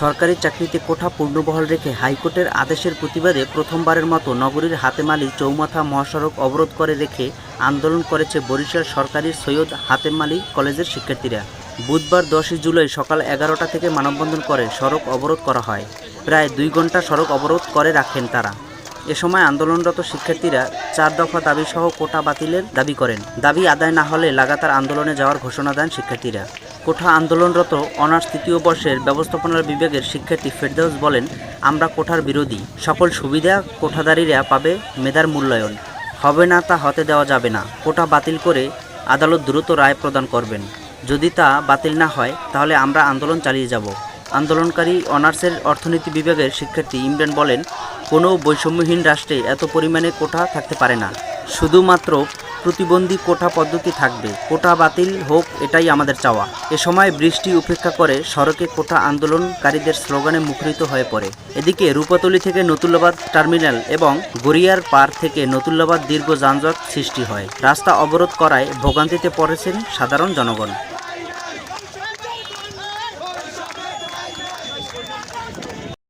সরকারি চাকরিতে কোঠা পূর্ণবহাল রেখে হাইকোর্টের আদেশের প্রতিবাদে প্রথমবারের মতো নগরীর হাতেমালি চৌমাথা মহাসড়ক অবরোধ করে রেখে আন্দোলন করেছে বরিশাল সরকারি সৈয়দ হাতেমালি কলেজের শিক্ষার্থীরা। বুধবার দশই জুলাই সকাল এগারোটা থেকে মানববন্ধন করে সড়ক অবরোধ করা হয়। প্রায় দুই ঘণ্টা সড়ক অবরোধ করে রাখেন তারা। এ সময় আন্দোলনরত শিক্ষার্থীরা চার দফা দাবিসহ কোটা বাতিলের দাবি করেন। দাবি আদায় না হলে লাগাতার আন্দোলনে যাওয়ার ঘোষণা দেন শিক্ষার্থীরা। কোঠা আন্দোলনরত অনার্স তৃতীয় বর্ষের ব্যবস্থাপনার বিভাগের শিক্ষার্থী ফেরদাউস বলেন, আমরা কোঠার বিরোধী। সকল সুবিধা কোঠাদারীরা পাবে মেধার মূল্যায়ন। হবে না তা হতে দেওয়া যাবে না। কোটা বাতিল করে আদালত দ্রুত রায় প্রদান করবেন। যদি তা বাতিল না হয়, তাহলে আমরা আন্দোলন চালিয়ে যাব। আন্দোলনকারী অনার্সের অর্থনীতি বিভাগের শিক্ষার্থী ইমরান বলেন, কোনো বৈষম্যহীন রাষ্ট্রে এত পরিমাণে কোঠা থাকতে পারে না। শুধুমাত্র প্রতিবন্ধী কোটা পদ্ধতি থাকবে। কোটা বাতিল হোক, এটাই আমাদের চাওয়া। এ সময় বৃষ্টি উপেক্ষা করে সড়কে কোটা আন্দোলনকারীদের স্লোগানে মুখরিত হয়ে পড়ে। এদিকে রূপাতলি থেকে নতুল্লাবাদ টার্মিনাল এবং গড়িয়ার পার থেকে নতুল্লাবাদ দীর্ঘ যানজট সৃষ্টি হয়। রাস্তা অবরোধ করায় ভোগান্তিতে পড়েছেন সাধারণ জনগণ।